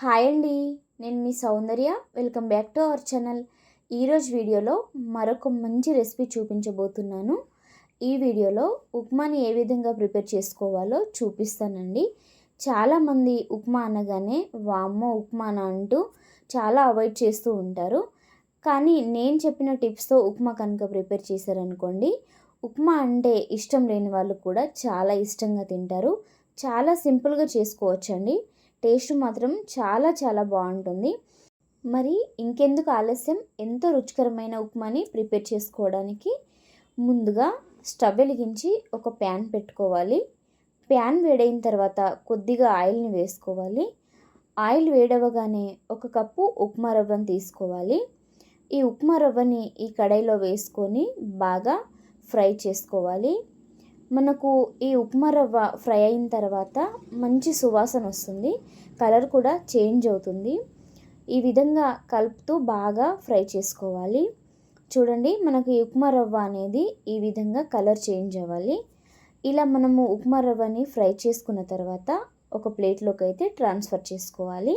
Hi అండి నేను మీ Soundarya. Welcome back to our channel. ఈరోజు వీడియోలో మరొక మంచి రెసిపీ చూపించబోతున్నాను. ఈ వీడియోలో ఉప్మాని ఏ విధంగా ప్రిపేర్ చేసుకోవాలో చూపిస్తానండి. చాలామంది ఉప్మా అనగానే వామ్మో ఉప్మానా అంటూ చాలా అవాయిడ్ చేస్తూ ఉంటారు. కానీ నేను చెప్పిన టిప్స్తో ఉప్మా కనుక ప్రిపేర్ చేశారనుకోండి ఉప్మా అంటే ఇష్టం లేని వాళ్ళు కూడా చాలా ఇష్టంగా తింటారు. చాలా సింపుల్గా చేసుకోవచ్చండి. టేస్ట్ మాత్రం చాలా చాలా బాగుంటుంది. మరి ఇంకెందుకు ఆలస్యం? ఎంతో రుచికరమైన ఉప్మాని ప్రిపేర్ చేసుకోవడానికి ముందుగా స్టవ్ వెలిగించి ఒక ప్యాన్ పెట్టుకోవాలి. ప్యాన్ వేడైన తర్వాత కొద్దిగా ఆయిల్ని వేసుకోవాలి. ఆయిల్ వేడవగానే ఒక కప్పు ఉప్మా రవ్వని తీసుకోవాలి. ఈ ఉప్మా రవ్వని ఈ కడాయిలో వేసుకొని బాగా ఫ్రై చేసుకోవాలి. మనకు ఈ ఉప్మా రవ్వ ఫ్రై అయిన తర్వాత మంచి సువాసన వస్తుంది. కలర్ కూడా చేంజ్ అవుతుంది. ఈ విధంగా కలుపుతూ బాగా ఫ్రై చేసుకోవాలి. చూడండి మనకు ఈ ఉప్మా రవ్వ అనేది ఈ విధంగా కలర్ చేంజ్ అవ్వాలి. ఇలా మనము ఉప్మా రవ్వని ఫ్రై చేసుకున్న తర్వాత ఒక ప్లేట్లోకి అయితే ట్రాన్స్ఫర్ చేసుకోవాలి.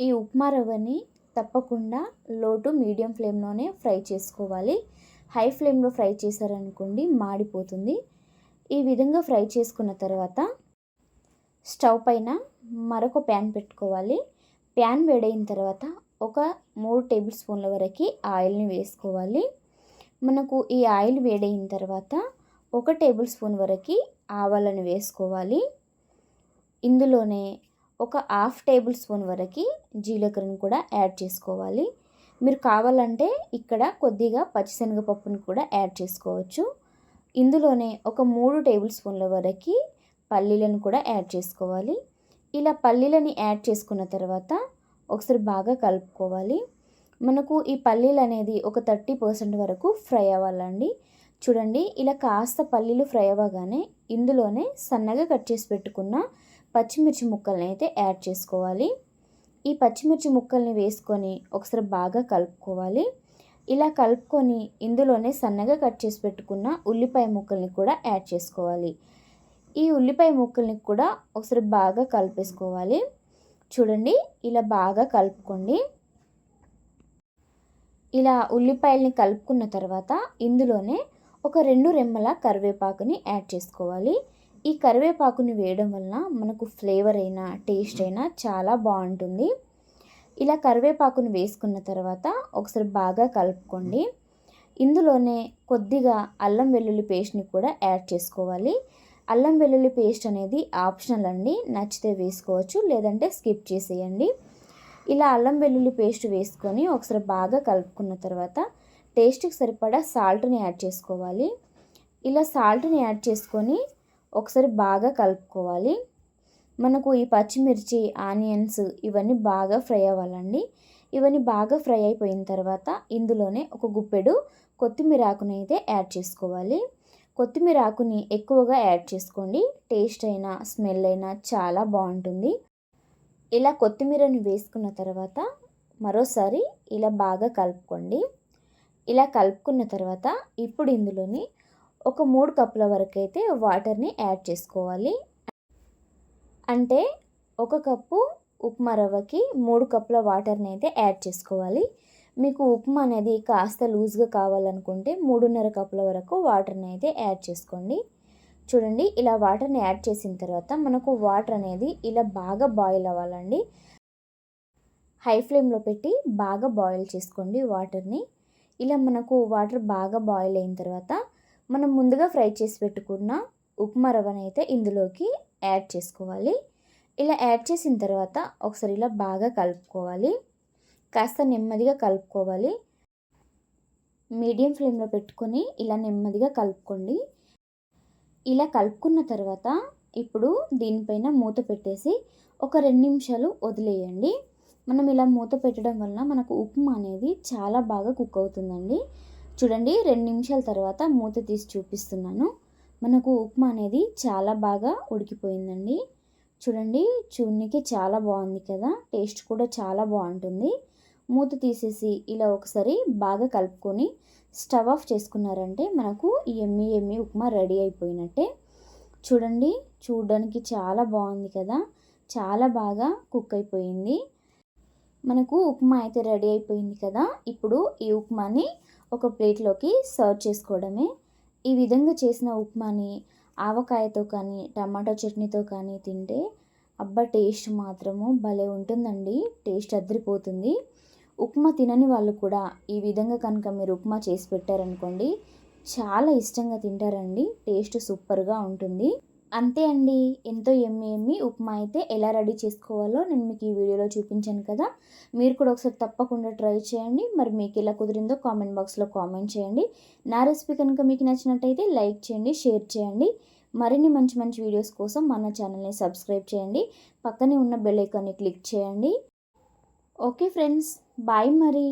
ఈ ఉప్మా రవ్వని తప్పకుండా లో టు మీడియం ఫ్లేమ్లోనే ఫ్రై చేసుకోవాలి. హై ఫ్లేమ్లో ఫ్రై చేశారనుకోండి మాడిపోతుంది. ఈ విధంగా ఫ్రై చేసుకున్న తర్వాత స్టవ్ పైన మరొక ప్యాన్ పెట్టుకోవాలి. ప్యాన్ వేడైన తర్వాత ఒక మూడు టేబుల్ స్పూన్ల వరకు ఆయిల్ని వేసుకోవాలి. మనకు ఈ ఆయిల్ వేడైన తర్వాత ఒక టేబుల్ స్పూన్ వరకు ఆవాలను వేసుకోవాలి. ఇందులోనే ఒక హాఫ్ టేబుల్ స్పూన్ వరకు జీలకర్రను కూడా యాడ్ చేసుకోవాలి. మీరు కావాలంటే ఇక్కడ కొద్దిగా పచ్చిశనగపప్పును కూడా యాడ్ చేసుకోవచ్చు. ఇందులోనే ఒక మూడు టేబుల్ స్పూన్ల వరకు పల్లీలను కూడా యాడ్ చేసుకోవాలి. ఇలా పల్లీలని యాడ్ చేసుకున్న తర్వాత ఒకసారి బాగా కలుపుకోవాలి. మనకు ఈ పల్లీలు అనేది ఒక థర్టీ పర్సెంట్ వరకు ఫ్రై అవ్వాలండి. చూడండి ఇలా కాస్త పల్లీలు ఫ్రై అవ్వగానే ఇందులోనే సన్నగా కట్ చేసి పెట్టుకున్న పచ్చిమిర్చి ముక్కల్ని అయితే యాడ్ చేసుకోవాలి. ఈ పచ్చిమిర్చి ముక్కల్ని వేసుకొని ఒకసారి బాగా కలుపుకోవాలి. ఇలా కలుపుకొని ఇందులోనే సన్నగా కట్ చేసి పెట్టుకున్న ఉల్లిపాయ ముక్కల్ని కూడా యాడ్ చేసుకోవాలి. ఈ ఉల్లిపాయ ముక్కల్ని కూడా ఒకసారి బాగా కలిపేసుకోవాలి. చూడండి ఇలా బాగా కలుపుకోండి. ఇలా ఉల్లిపాయల్ని కలుపుకున్న తర్వాత ఇందులోనే ఒక రెండు రెమ్మల కరివేపాకుని యాడ్ చేసుకోవాలి. ఈ కరివేపాకుని వేయడం వలన మనకు ఫ్లేవర్ అయినా టేస్ట్ అయినా చాలా బాగుంటుంది. ఇలా కరివేపాకుని వేసుకున్న తర్వాత ఒకసారి బాగా కలుపుకోండి. ఇందులోనే కొద్దిగా అల్లం వెల్లుల్లి పేస్ట్ని కూడా యాడ్ చేసుకోవాలి. అల్లం వెల్లుల్లి పేస్ట్ అనేది ఆప్షనల్ అండి. నచ్చితే వేసుకోవచ్చు లేదంటే స్కిప్ చేసేయండి. ఇలా అల్లం వెల్లుల్లి పేస్ట్ వేసుకొని ఒకసారి బాగా కలుపుకున్న తర్వాత టేస్ట్కి సరిపడా సాల్ట్ని యాడ్ చేసుకోవాలి. ఇలా సాల్ట్ని యాడ్ చేసుకొని ఒకసారి బాగా కలుపుకోవాలి. మనకు ఈ పచ్చిమిర్చి ఆనియన్స్ ఇవన్నీ బాగా ఫ్రై అవ్వాలండి. ఇవన్నీ బాగా ఫ్రై అయిపోయిన తర్వాత ఇందులోనే ఒక గుప్పెడు కొత్తిమీర ఆకుని అయితే యాడ్ చేసుకోవాలి. కొత్తిమీర ఆకుని ఎక్కువగా యాడ్ చేసుకోండి. టేస్ట్ అయినా స్మెల్ అయినా చాలా బాగుంటుంది. ఇలా కొత్తిమీరని వేసుకున్న తర్వాత మరోసారి ఇలా బాగా కలుపుకోండి. ఇలా కలుపుకున్న తర్వాత ఇప్పుడు ఇందులోని ఒక మూడు కప్పుల వరకు అయితే వాటర్ని యాడ్ చేసుకోవాలి. అంటే ఒక కప్పు ఉప్మా రవ్వకి మూడు కప్పుల వాటర్ని అయితే యాడ్ చేసుకోవాలి. మీకు ఉప్మా అనేది కాస్త లూజ్గా కావాలనుకుంటే మూడున్నర కప్పుల వరకు వాటర్ని అయితే యాడ్ చేసుకోండి. చూడండి ఇలా వాటర్ని యాడ్ చేసిన తర్వాత మనకు వాటర్ అనేది ఇలా బాగా బాయిల్ అవ్వాలండి. హై ఫ్లేమ్లో పెట్టి బాగా బాయిల్ చేసుకోండి వాటర్ని. ఇలా మనకు వాటర్ బాగా బాయిల్ అయిన తర్వాత మనం ముందుగా ఫ్రై చేసి పెట్టుకున్న ఉప్మా రవ్వను అయితే ఇందులోకి యాడ్ చేసుకోవాలి. ఇలా యాడ్ చేసిన తర్వాత ఒకసారి ఇలా బాగా కలుపుకోవాలి. కాస్త నెమ్మదిగా కలుపుకోవాలి. మీడియం ఫ్లేమ్లో పెట్టుకొని ఇలా నెమ్మదిగా కలుపుకోండి. ఇలా కలుపుకున్న తర్వాత ఇప్పుడు దీనిపైన మూత పెట్టేసి ఒక రెండు నిమిషాలు వదిలేయండి. మనం ఇలా మూత పెట్టడం వలన మనకు ఉప్మా అనేది చాలా బాగా కుక్ అవుతుందండి. చూడండి రెండు నిమిషాల తర్వాత మూత తీసి చూపిస్తున్నాను. మనకు ఉప్మా అనేది చాలా బాగా ఉడికిపోయిందండి. చూడండి చూడనికి చాలా బాగుంది కదా టేస్ట్ కూడా చాలా బాగుంటుంది. మూత తీసేసి ఇలా ఒకసారి బాగా కలుపుకొని స్టవ్ ఆఫ్ చేసుకున్నారంటే మనకు ఎమ్మి ఎమ్మి ఉప్మా రెడీ అయిపోయినట్టే. చూడండి చూడడానికి చాలా బాగుంది కదా చాలా బాగా కుక్ అయిపోయింది. మనకు ఉప్మా అయితే రెడీ అయిపోయింది కదా ఇప్పుడు ఈ ఉప్మాని ఒక ప్లేట్లోకి సర్వ్ చేసుకోవడమే. ఈ విధంగా చేసిన ఉప్మాని ఆవకాయతో కానీ టమాటో చట్నీతో కానీ తింటే అబ్బా టేస్ట్ మాత్రము భలే ఉంటుందండి. టేస్ట్ అద్దరిపోతుంది ఉప్మా తినని వాళ్ళు కూడా ఈ విధంగా కనుక మీరు ఉప్మా చేసి పెట్టారనుకోండి చాలా ఇష్టంగా తింటారండి. టేస్ట్ సూపర్గా ఉంటుంది. అంతే అండి. ఎంతో ఎమ్మి ఎమ్మి ఉప్మా అయితే ఎలా రెడీ చేసుకోవాలో నేను మీకు ఈ వీడియోలో చూపించాను కదా. మీరు కూడా ఒకసారి తప్పకుండా ట్రై చేయండి. మరి మీకు ఎలా కుదిరిందో కామెంట్ బాక్స్లో కామెంట్ చేయండి. నా రెసిపీ కనుక మీకు నచ్చినట్టయితే లైక్ చేయండి షేర్ చేయండి. మరిన్ని మంచి మంచి వీడియోస్ కోసం మన ఛానల్ని సబ్స్క్రైబ్ చేయండి. పక్కనే ఉన్న బెల్ ఐకాన్ని క్లిక్ చేయండి. ఓకే ఫ్రెండ్స్ బాయ్ మరి.